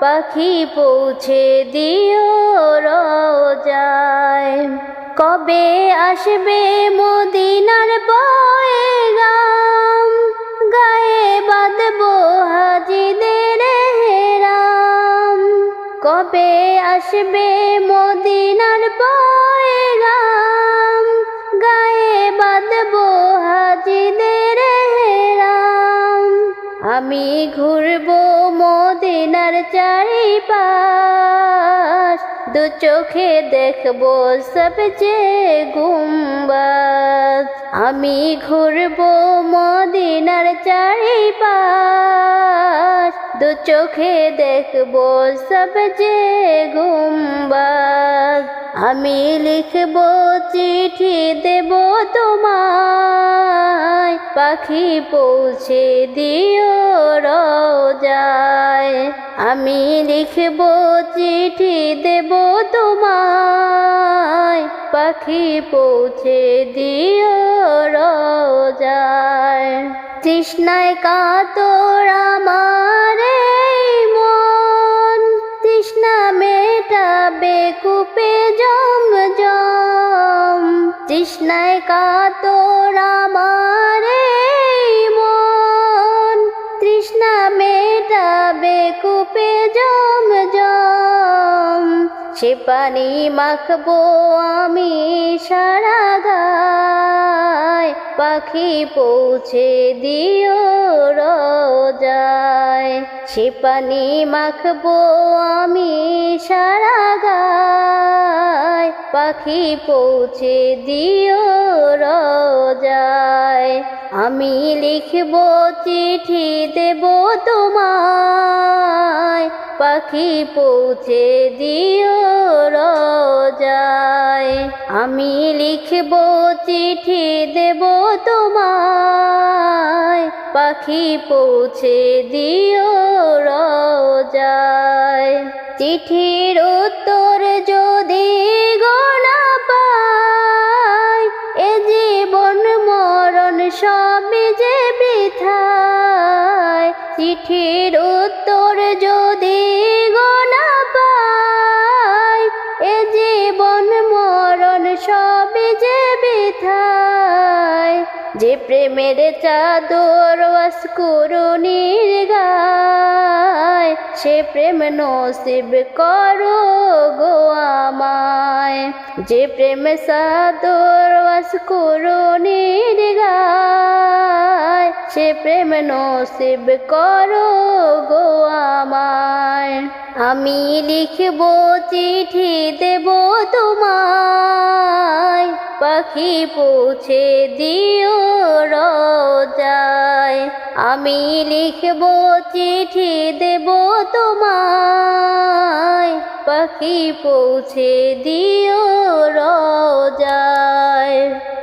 পাখি পৌঁছে দিও রোজায়। কবে আসবে মদিনার পয়গাম? গায়ে বাঁধবো হাজিদের হেরাম। কবে আসবে মদিনার পয়গাম? গায়ে বাঁধবো হাজিদের হেরাম। আমি ঘুরবো মদিনার চারিপাশ, দু চোখে দেখব সবচেয়ে গুম্বাদ আমি ঘুরব মদিনার চারিপাশ, দু চোখে দেখব সবচেয়ে গুম্বাদ আমি লিখব চিঠি দেব তোমায়। পাখি পৌঁছে দিও রোজায়। আমি লিখব চিঠি দেব তোমায়। পাখি পৌঁছে দিও রোজায়। তৃষ্ণায় কাতর তৃষ্ণায় কাতর আমার মন। তৃষ্ণা মেটাবে কূপে জম জম সে পানি মাখবো আমি সারা গায় পাখি পৌঁছে দিও রোজায়। সে পানি মাখবো আমি সারা গায় পাখি পৌঁছে দিও রোজায়। আমি লিখব চিঠি দেব তোমায়। পাখি পৌঁছে দিও রোজায়। আমি লিখব চিঠি দেব তোমায়। পাখি পৌঁছে দিও রোজায়। চিঠির উত্তর যদি চিঠির উত্তর যদি গোনা পাই, এ জীবন মরণ সবই যে বৃথায়। যে প্রেমের চাদর ওয়াসকুরুনির গায়, সে প্রেম নসিব করো গো আমায়। যে প্রেম সাদর ওয়াসকুরুনির গায় সে প্রেম নসিব করো গো আমায়। আমি লিখব চিঠি দেব তোমায়। পাখি পৌঁছে দিও রোজায়। আমি লিখব চিঠি দেব তোমায়। পাখি পৌঁছে দিও রোজায়।